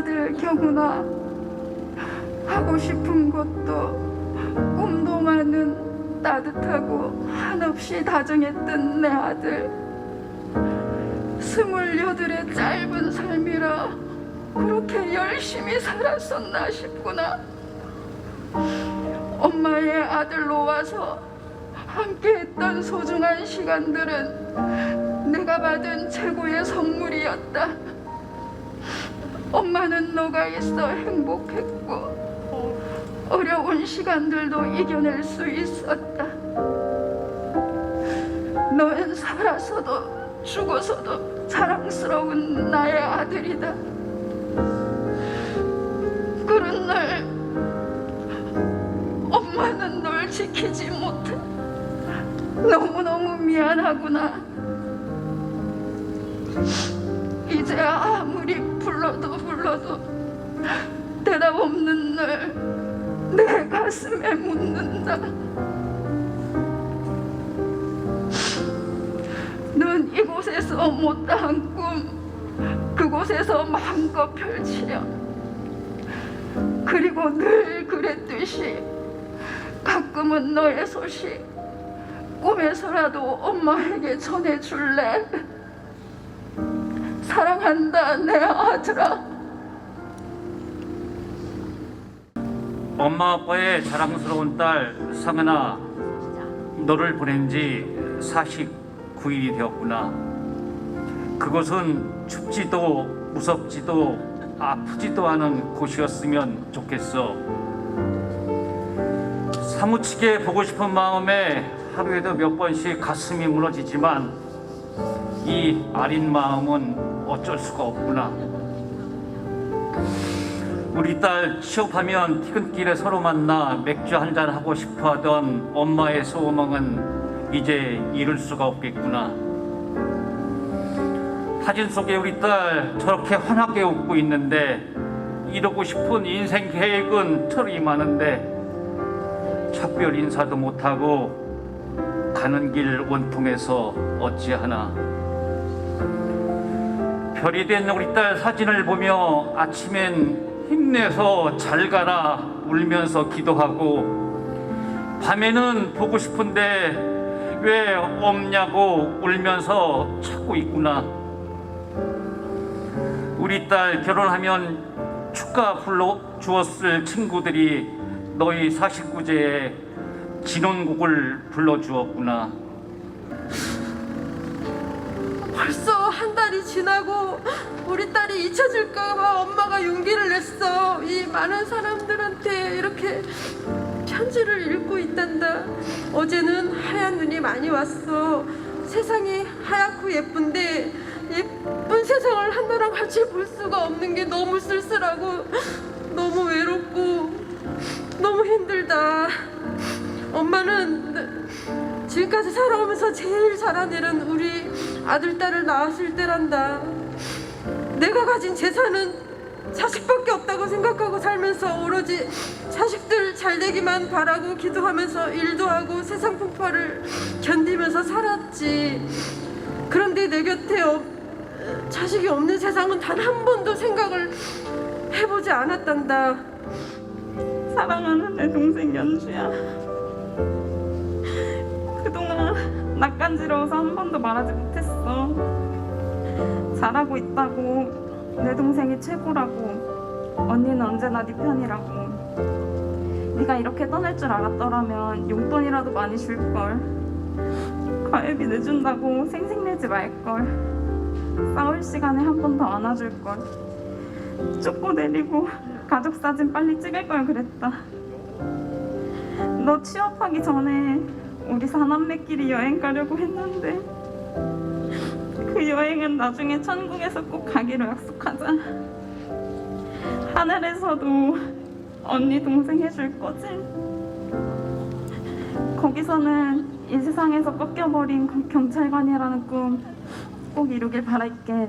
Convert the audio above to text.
아들 경훈아 하고 싶은 것도 꿈도 많은 따뜻하고 한없이 다정했던 내 아들. 스물여덟의 짧은 삶이라 그렇게 열심히 살았었나 싶구나. 엄마의 아들로 와서 함께했던 소중한 시간들은 내가 받은 최고의 선물이었다 엄마는 너가 있어 행복했고 어려운 시간들도 이겨낼 수 있었다. 너는 살아서도 죽어서도 자랑스러운 나의 아들이다. 그런 날 엄마는 널 지키지 못해 너무너무 미안하구나. 이제 아무리 불러도 불러도 대답 없는 날 내 가슴에 묻는다. 넌 이곳에서 못다한 꿈 그곳에서 마음껏 펼치려 그리고 늘 그랬듯이 가끔은 너의 소식 꿈에서라도 엄마에게 전해줄래? 사랑한다. 내 아들아. 엄마 아빠의 자랑스러운 딸 상은아 너를 보낸 지 49일이 되었구나. 그곳은 춥지도 무섭지도 아프지도 않은 곳이었으면 좋겠어. 사무치게 보고 싶은 마음에 하루에도 몇 번씩 가슴이 무너지지만 이 아린 마음은 어쩔 수가 없구나 우리 딸 취업하면 퇴근길에 서로 만나 맥주 한잔 하고 싶어 하던 엄마의 소망은 이제 이룰 수가 없겠구나. 사진 속에 우리 딸 저렇게 환하게 웃고 있는데 이루고 싶은 인생 계획은 틀이 많은데 작별 인사도 못하고 가는 길 원통에서 어찌하나. 별이 된 우리 딸 사진을 보며 아침엔 힘내서 잘 가라 울면서 기도하고 밤에는 보고 싶은데 왜 없냐고 울면서 찾고 있구나. 우리 딸 결혼하면 축가 불러 주었을 친구들이 너희 49제에 진혼곡을 불러주었구나 벌써 한 달이 지나고 우리 딸이 잊혀질까봐 엄마가 용기를 냈어. 이 많은 사람들한테 이렇게 편지를 읽고 있단다. 어제는 하얀 눈이 많이 왔어. 세상이 하얗고 예쁜데 예쁜 세상을 하나랑 같이 볼 수가 없는 게 너무 쓸쓸하고 너무 외롭고 너무 힘들다. 지금까지 살아오면서 제일 일은 우리 아들 딸을 낳았을 때란다. 내가 가진 재산은 자식밖에 없다고 생각하고 살면서 오로지 자식들 잘 되기만 바라고 기도하면서 일도 하고 세상 풍파를 견디면서 살았지. 그런데 내 곁에 없, 자식이 없는 세상은 단 한 번도 생각을 해보지 않았단다. 사랑하는 내 동생 연주야. 그동안 낯간지러워서 한 번도 말하지 못했어. 잘하고 있다고, 내 동생이 최고라고, 언니는 언제나 네 편이라고. 네가 이렇게 떠날 줄 알았더라면 용돈이라도 많이 줄걸. 과외비 내준다고 생색내지 말걸. 싸울 시간에 한 번 더 안아줄 걸. 쫓고 내리고 가족 사진 빨리 찍을 걸 그랬다. 너 취업하기 전에 우리 사남매끼리 여행 가려고 했는데 그 여행은 나중에 천국에서 꼭 가기로 약속하자. 하늘에서도 언니 동생 해줄 거지? 거기서는 이 세상에서 꺾여버린 경찰관이라는 꿈 꼭 이루길 바랄게.